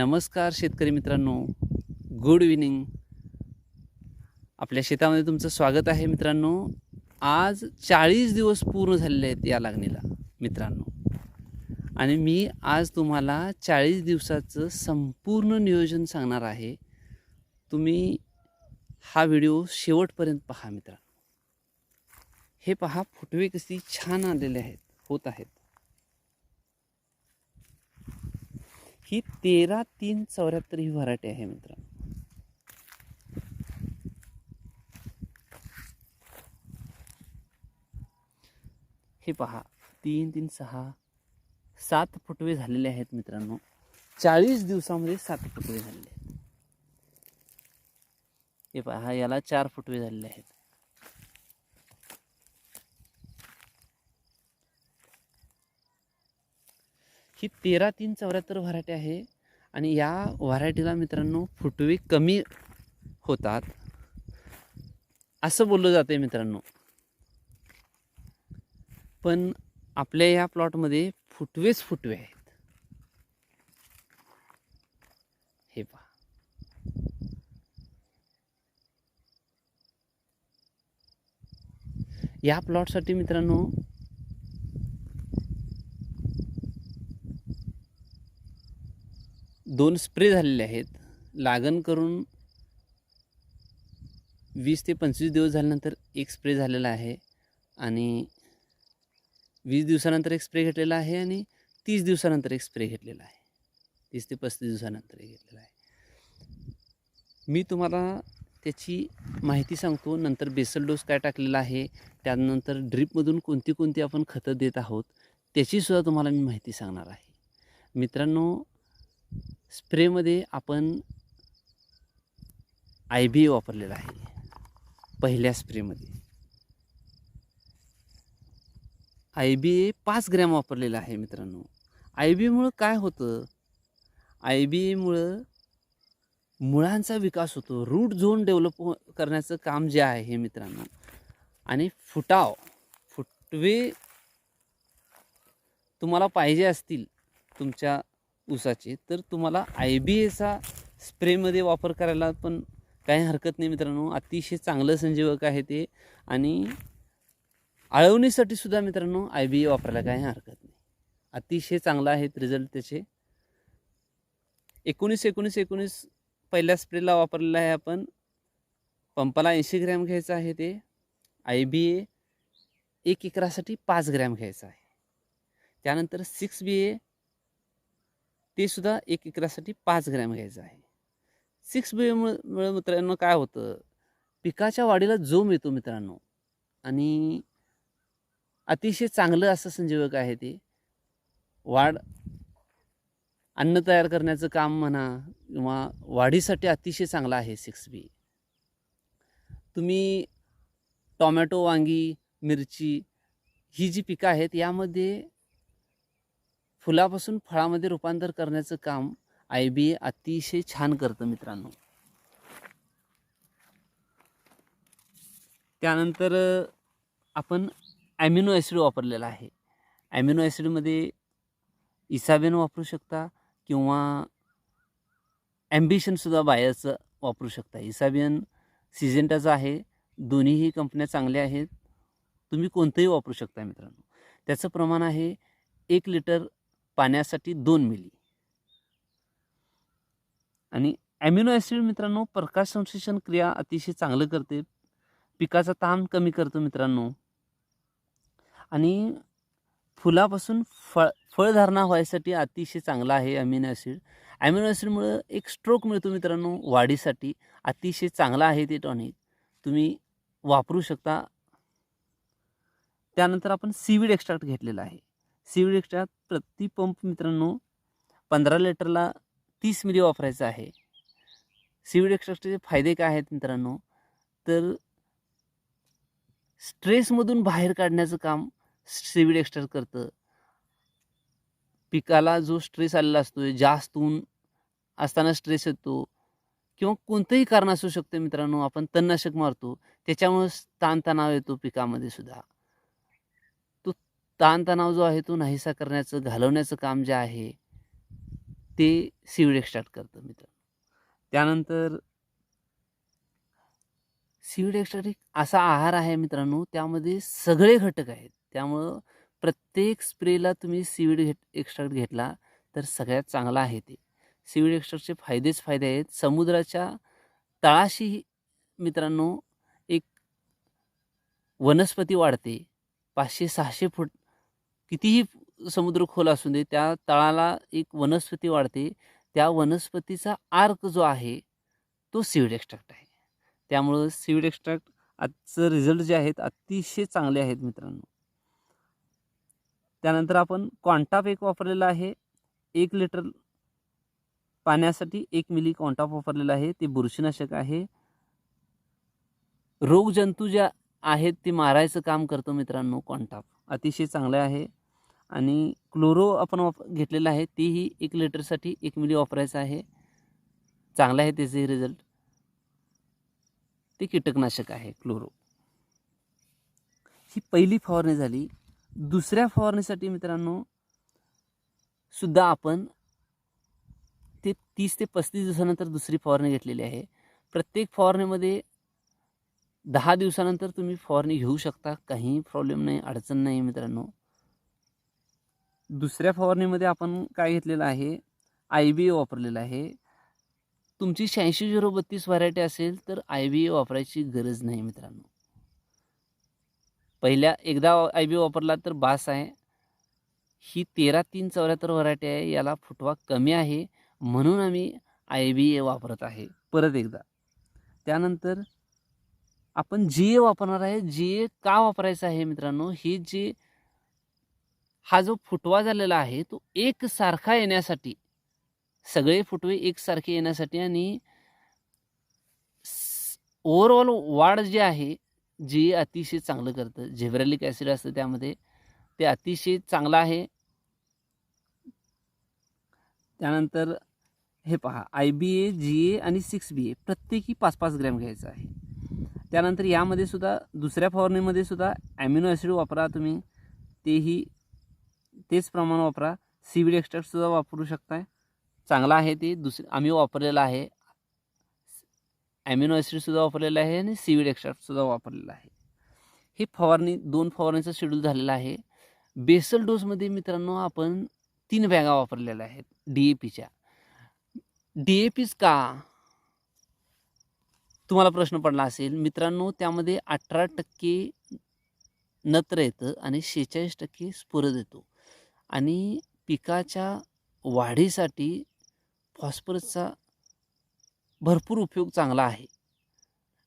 नमस्कार शेतकरी मित्रांनो. गुड इव्हिनिंग आपल्या शेतामध्ये तुमचं स्वागत आहे मित्रांनो. आज चाळीस दिवस पूर्ण झालेले आहेत या लागणीला मित्रांनो. आणि मी आज तुम्हाला चाळीस दिवसाचं संपूर्ण नियोजन सांगणार आहे. तुम्ही हा व्हिडिओ शेवटपर्यंत पहा मित्रांनो. हे पहा फुटवे कशी छान आलेले आहेत होत आहेत. ही तेरा तीन चौऱ्याहत्तर ही व्हरायटी आहे मित्रांनो. हे पहा तीन तीन सहा सात फुटवे झालेले आहेत मित्रांनो. चाळीस दिवसामध्ये सात फुटवे झालेले आहेत. हे पहा याला चार फुटवे झालेले आहेत. ही तेरा तीन चौऱ्याहत्तर व्हरायटी आहे. आणि या व्हरायटीला मित्रांनो फुटवे कमी होतात. असं बोललं जाते मित्रांनो. पण आपल्या या प्लॉटमध्ये फुटवेच फुटवे आहेत. हे पहा. या प्लॉटसाठी मित्रांनो दोन स्प्रे झालेले आहेत. लागण करून वीस ते पंचवीस दिवस झाल्यानंतर एक स्प्रे झालेला आहे आणि वीस दिवसानंतर एक स्प्रे घेतलेला आहे आणि तीस दिवसानंतर एक स्प्रे घेतलेला आहे. तीस ते पस्तीस दिवसानंतर एक घेतलेला आहे. मी तुम्हाला त्याची माहिती सांगतो नंतर बेसल डोस काय टाकलेला आहे त्यानंतर ड्रीपमधून कोणती कोणती आपण खतं देत आहोत त्याचीसुद्धा तुम्हाला मी माहिती सांगणार आहे. मित्रांनो स्प्रेमध्ये आपण आय बी ए वापरलेला आहे. पहिल्या स्प्रेमध्ये. आय बी ए पाच ग्रॅम वापरलेला आहे मित्रांनो. आय बी एमुळं काय होतं? आय बी एमुळं मुळांचा विकास होतो. रूट झोन डेव्हलप हो-, करण्याचं काम जे आहे हे मित्रांनो. आणि फुटाव फुटवे तुम्हाला पाहिजे असतील तुमच्या ऊसाचे तर तुम्हाला आय बी एचा स्प्रेमध्ये वापर करायला पण काही हरकत नाही मित्रांनो. अतिशय चांगलं संजीवक आहे ते आणि आळवणीसाठी सुद्धा मित्रांनो आय बी ए वापरायला काही हरकत नाही. अतिशय चांगला आहेत रिझल्ट त्याचे. एकोणीस एकोणीस एकोणीस पहिल्या स्प्रेला वापरलेला आहे आपण. पंपाला ऐंशी ग्रॅम घ्यायचं आहे ते. आय बी ए एक एकरासाठी पाच ग्रॅम घ्यायचं आहे. त्यानंतर सिक्स बी ए ते सुद्धा एक एकरासाठी पाच ग्रॅम घ्यायचं आहे. सिक्स बी मित्रांनो काय होतं? पिकाच्या वाढीला जोम येतो मित्रांनो. आणि अतिशय चांगलं असं संजीवक आहे ते. वाढ अन्न तयार करण्याचं काम म्हणा किंवा वाढीसाठी अतिशय चांगलं आहे सिक्स बी. तुम्ही टॉमॅटो वांगी मिरची ही जी पिकं आहेत यामध्ये फुलापासून फळामध्ये रूपांतर करण्याचं काम आय बी ए अतिशय छान करतं मित्रांनो. त्यानंतर आपण ॲमिनो ॲसिड वापरलेला आहे. ॲमिनो ॲसिडमध्ये इसाबेन वापरू शकता किंवा ॲम्बिशनसुद्धा बायाचं वापरू शकता. इसाबियन सिजेंटाचं आहे. दोन्हीही कंपन्या चांगल्या आहेत. तुम्ही कोणतंही वापरू शकता मित्रांनो. त्याचं प्रमाण आहे एक लिटर पाण्यासाठी दोन मिली. आणि ॲम्युनो ॲसिड मित्रांनो प्रकाश संश्लेषण क्रिया अतिशय चांगलं करते. पिकाचा ताण कमी करतो मित्रांनो. आणि फुलापासून फळ फळधारणा व्हायसाठी अतिशय चांगला आहे अमिनो ॲसिड ॲमिनो ॲसिडमुळं एक स्ट्रोक मिळतो मित्रांनो वाढीसाठी. अतिशय चांगला आहे ते टॉनिक तुम्ही वापरू शकता. त्यानंतर आपण सीवीड एक्स्ट्रॅक्ट घेतलेला आहे. सीवीड एक्स्ट्रॅक्ट प्रति पंप मित्रांनो पंधरा लिटरला तीस मिली वापरायचं आहे. सीवीड एक्स्ट्रॅक्टरचे फायदे काय आहेत मित्रांनो? तर स्ट्रेसमधून बाहेर काढण्याचं काम सीविड एक्स्ट्रॅक्ट करतं. पिकाला जो स्ट्रेस आलेला असतो जास्त ऊन असताना स्ट्रेस येतो किंवा कोणतंही कारण असू शकतं मित्रांनो आपण तणनाशक मारतो त्याच्यामुळे ताणतणाव येतो पिकामध्ये सुद्धा. ताणतणाव जो आहे तो नाहीसा करण्याचं घालवण्याचं काम जे आहे ते सीविड एक्स्ट्रॅक्ट करतं मित्र त्यानंतर सीविड एक्स्ट्रॅक्ट एक असा आहार आहे मित्रांनो त्यामध्ये सगळे घटक आहेत. त्यामुळं प्रत्येक स्प्रेला तुम्ही सीविड घेट एक्स्ट्रॅक्ट घेतला तर सगळ्यात चांगला आहे ते. सीविड एक्स्ट्रॅक्टचे फायदेच फायदे आहेत. समुद्राच्या तळाशी मित्रांनो एक वनस्पती वाढते. पाचशे सहाशे फूट कितीही समुद्र खोल असू दे त्या तळाला एक वनस्पती वाढते. त्या वनस्पतीचा आर्क जो आहे तो सीविड एक्स्ट्रॅक्ट आहे. त्यामुळं सीविड एक्स्ट्रॅक्ट आजचं रिझल्ट जे आहेत अतिशय चांगले आहेत मित्रांनो. त्यानंतर आपण कॉन्टाप एक वापरलेला आहे. एक लिटर पाण्यासाठी एक मिली कॉन्टाप वापरलेला आहे. ते बुरशीनाशक आहे. रोगजंतू ज्या आहेत ते मारायचं काम करतो मित्रांनो कॉन्टाप अतिशय चांगलं आहे. आणि क्लोरो आपण वाप घेतलेलं आहे तेही एक लिटरसाठी एक मिली वापरायचं आहे. चांगलं आहे त्याचे रिझल्ट ते कीटकनाशक आहे क्लोरो. ही पहिली फवारणी झाली. दुसऱ्या फवारणीसाठी मित्रांनो सुद्धा आपण ते तीस ते पस्तीस दिवसानंतर दुसरी फवारणी घेतलेली आहे. प्रत्येक फवारणीमध्ये दहा दिवसानंतर तुम्ही फवारणी घेऊ शकता. काही प्रॉब्लेम नाही अडचण नाही मित्रांनो. दुसऱ्या फवारणीमध्ये आपण काय घेतलेलं आहे? आय बी ए वापरलेलं आहे. तुमची शहाऐंशी झिरो बत्तीस व्हरायटी असेल तर आय बी ए वापरायची गरज नाही मित्रांनो. पहिल्या एकदा आय बी वापरला तर बास आहे. ही तेरा तीन चौऱ्याहत्तर व्हरायटी आहे. याला फुटवा कमी आहे. म्हणून आम्ही आय बी ए वापरत आहे. परत एकदा. त्यानंतर आपण जी ए वापरणार आहे. जी ए का वापरायचं आहे मित्रांनो? ही जी हा जो फुटवा झालेला आहे तो एकसारखा येण्यासाठी सगळे फुटवे एकसारखे येण्यासाठी आणि ओव्हरऑल वाढ जे आहे जे अतिशय चांगलं करतं. झेब्रॅलिक ॲसिड असतं त्यामध्ये ते अतिशय चांगलं आहे. त्यानंतर हे पहा आय बी ए जी ए आणि सिक्स बी ए प्रत्येकी पाच पाच ग्रॅम घ्यायचं आहे. त्यानंतर यामध्ये सुद्धा दुसऱ्या फवारणीमध्ये सुद्धा ॲमिनो ॲसिड वापरा तुम्ही. तेही तेच प्रमाण वापरा. सीविड एक्स्ट्रॅक्टसुद्धा वापरू शकताय. चांगला आहे ते. दुसरे आम्ही वापरलेलं आहे. ॲमिनो ॲसिडसुद्धा वापरलेलं आहे आणि सीविड एक्स्ट्रॅक्टसुद्धा वापरलेलं आहे. हे फवारणी दोन फवारणीचं शेड्यूल झालेलं आहे. बेसल डोसमध्ये मित्रांनो आपण तीन बॅगा वापरलेल्या आहेत डी ए पीच्या डी ए पीच का? तुम्हाला प्रश्न पडला असेल. मित्रांनो त्यामध्ये अठरा टक्के नत्र येतं आणि शेहेचाळीस टक्के स्फुरद येतो. आणि पिकाच्या वाढीसाठी फॉस्फरसचा भरपूर उपयोग चांगला आहे.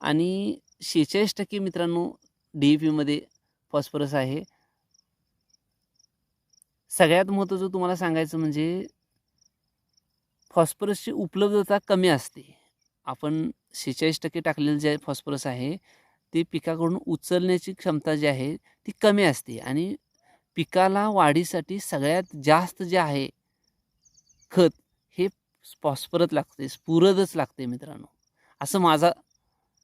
आणि शेहेचाळीस टक्के मित्रांनो डी ए पीमध्ये फॉस्फरस आहे. सगळ्यात महत्त्वाचं तुम्हाला सांगायचं म्हणजे फॉस्फरसची उपलब्धता कमी असते. आपण शेहेचाळीस टक्के टाकलेलं जे फॉस्फरस आहे ते पिकाकडून उचलण्याची क्षमता जी आहे ती कमी असते. आणि पिकाला वाढीसाठी सगळ्यात जास्त जे आहे खत हे फॉस्फरस लागते स्फुरदच लागते मित्रांनो. असं माझा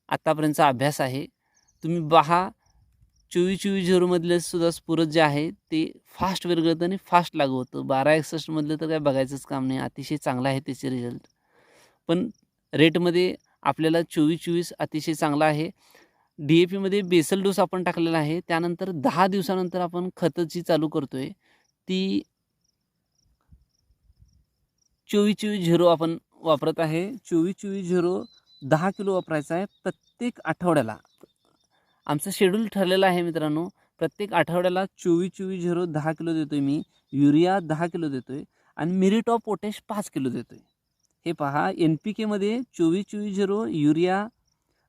आत्तापर्यंतचा अभ्यास आहे. तुम्ही बहा चोवीस चोवीस झिरोमधले सुद्धा स्फुरद जे आहे ते फास्ट विरघळतं आणि फास्ट लागू होतं. बारा एकसष्टमधलं तर काय बघायचंच काम नाही. अतिशय चांगलं आहे त्याचे रिझल्ट. पण रेटमध्ये आपल्याला चोवीस चोवीस अतिशय चांगला आहे. डी ए पीमध्ये बेसल डोस आपण टाकलेला आहे. त्यानंतर दहा दिवसानंतर आपण खतं जी चालू करतो आहे ती चोवीस चोवीस झिरो आपण वापरत आहे. चोवीस चोवीस झिरो दहा किलो वापरायचा आहे प्रत्येक आठवड्याला. आमचं शेड्यूल ठरलेलं आहे मित्रांनो. प्रत्येक आठवड्याला चोवीस चोवीस झिरो दहा किलो देतो आहे मी. युरिया दहा किलो देतो आहे आणि मिरिट ऑफ पोटॅश पाच किलो देतो आहे हे पहा एन पी केमध्ये चोवीस चोवीस झिरो युरिया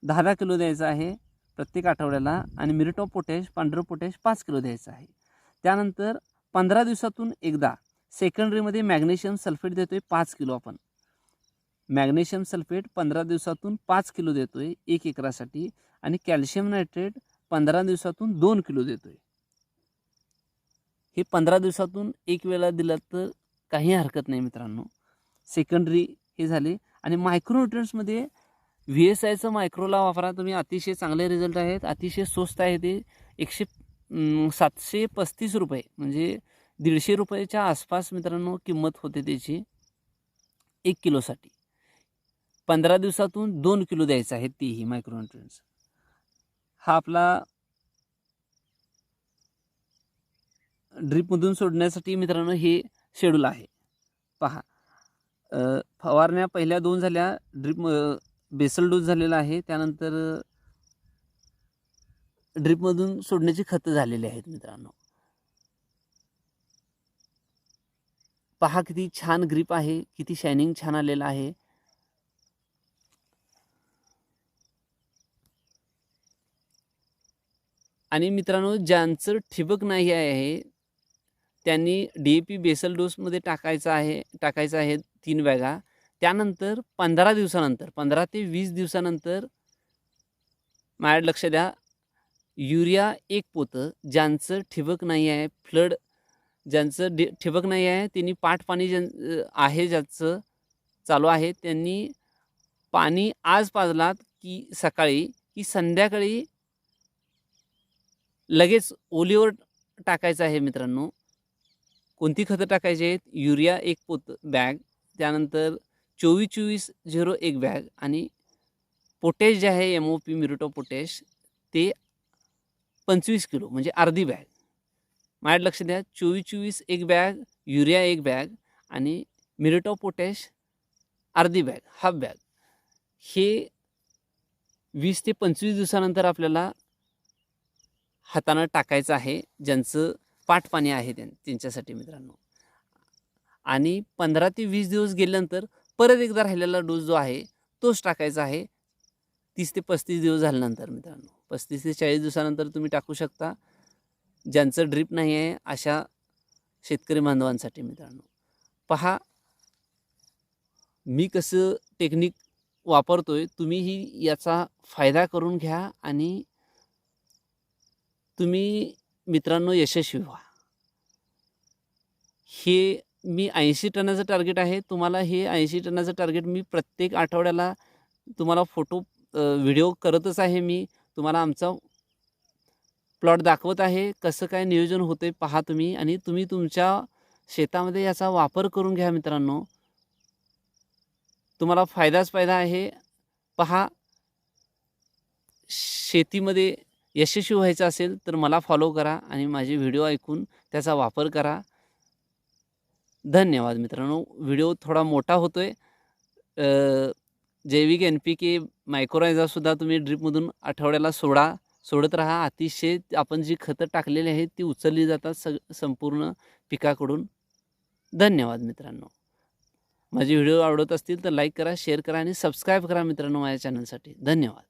दहा दहा किलो द्यायचा आहे. प्रत्येक आठवड्याला आणि मिरिट ऑफ पोटॅश पांढरं पोटॅश पाच किलो द्यायचं आहे. त्यानंतर पंधरा दिवसातून एकदा सेकंडरीमध्ये मॅग्नेशियम सल्फेट देतो आहे पाच किलो आपण. मॅग्नेशियम सल्फेट पंधरा दिवसातून पाच किलो देतो आहे एक एकरासाठी आणि कॅल्शियम नायट्रेट पंधरा दिवसातून दोन किलो देतो आहे हे पंधरा दिवसातून एक वेळा दिलं तर काही हरकत नाही मित्रांनो. सेकंडरी हे झाले आणि मायक्रोन्युट्रियन्समध्ये व्ही एस आयचं मायक्रोला वापरा. तुम्ही अतिशय चांगले रिझल्ट आहेत. अतिशय स्वस्त आहे ते. एकशे सातशे पस्तीस रुपये. म्हणजे दीडशे रुपयाच्या आसपास मित्रांनो किंमत होते त्याची. एक किलोसाठी. पंधरा दिवसातून दोन किलो द्यायचं आहे तेही मायक्रोन्युट्रियन्स हा आपला ड्रीपमधून सोडण्यासाठी मित्रांनो हे शेड्यूल आहे. पहा. फवारण्या पहिल्या दोन झाल्या. ड्रीप बेसल डोस झालेला आहे. त्यानंतर ड्रीपमधून सोडण्याची खतं झालेली आहेत मित्रांनो. पहा किती छान ग्रीप आहे किती शायनिंग छान आलेलं आहे. आणि मित्रांनो ज्यांचं ठिबक नाही आहे त्यांनी डी ए पी बेसल डोसमध्ये टाकायचं आहे टाकायचं आहे तीन बॅगा. त्यानंतर पंधरा दिवसानंतर पंधरा ते वीस दिवसानंतर माझ्या लक्ष द्या युरिया एक पोतं ज्यांचं ठिबक नाही आहे फ्लड ज्यांचं डि ठिबक नाही आहे त्यांनी पाठ पाणी ज्यां आहे ज्याचं चालू आहे त्यांनी पाणी आज पाजलात की सकाळी की संध्याकाळी लगेच ओलीवर टाकायचं आहे मित्रांनो. कोणती खतं टाकायची आहेत? युरिया एक पोत बॅग. त्यानंतर चोवीस चोवीस झिरो एक बॅग आणि पोटॅश जे आहे M O P muriate of potash ते पंचवीस किलो म्हणजे अर्धी बॅग माझ्या लक्ष द्या चोवीस चोवीस एक बॅग युरिया एक बॅग आणि मिरिटो पोटॅश अर्धी बॅग हाफ बॅग हे वीस ते पंचवीस दिवसानंतर आपल्याला हातानं टाकायचं आहे ज्यांचं पाठपाणी आहे त्यां त्यांच्यासाठी मित्रांनो. आणि पंधरा ते वीस दिवस गेल्यानंतर परत एकदा राहिलेला डोस जो आहे तोच टाकायचा आहे. तीस ते पस्तीस दिवस झाल्यानंतर मित्रांनो. पस्तीस ते चाळीस दिवसानंतर तुम्ही टाकू शकता. ज्यांचं ड्रीप नाही आहे अशा शेतकरी बांधवांसाठी मित्रांनो. पहा मी कसं टेक्निक वापरतोय तुम्हीही याचा फायदा करून घ्या आणि तुम्ही मित्रांनो यशस्वी व्हा. हे मी ऐंशी टनाचं टार्गेट आहे. तुम्हाला हे ऐंशी टनाचं टार्गेट मी प्रत्येक आठवड्याला तुम्हाला फोटो व्हिडिओ करतच आहे मी. तुम्हाला आमचा प्लॉट दाखवत आहे. कसं काय नियोजन होते पहा तुम्ही. आणि तुम्ही तुमच्या शेतामध्ये याचा वापर करून घ्या मित्रांनो. तुम्हाला फायदाच फायदा आहे. पहा शेतीमध्ये यशस्वी व्हायचं असेल तर मला फॉलो करा आणि माझे व्हिडिओ ऐकून त्याचा वापर करा. धन्यवाद मित्रांनो. व्हिडिओ थोडा मोठा होतो आहे जैविक एन पी के मायक्रोरायझासुद्धा तुम्ही ड्रीपमधून आठवड्याला सोडा सोडत राहा. अतिशय आपण जी खतं टाकलेली आहेत ती उचलली जातात सग संपूर्ण पिकाकडून. धन्यवाद मित्रांनो. माझे व्हिडिओ आवडत असतील तर लाईक करा शेअर करा आणि सबस्क्राईब करा मित्रांनो माझ्या चॅनलसाठी धन्यवाद.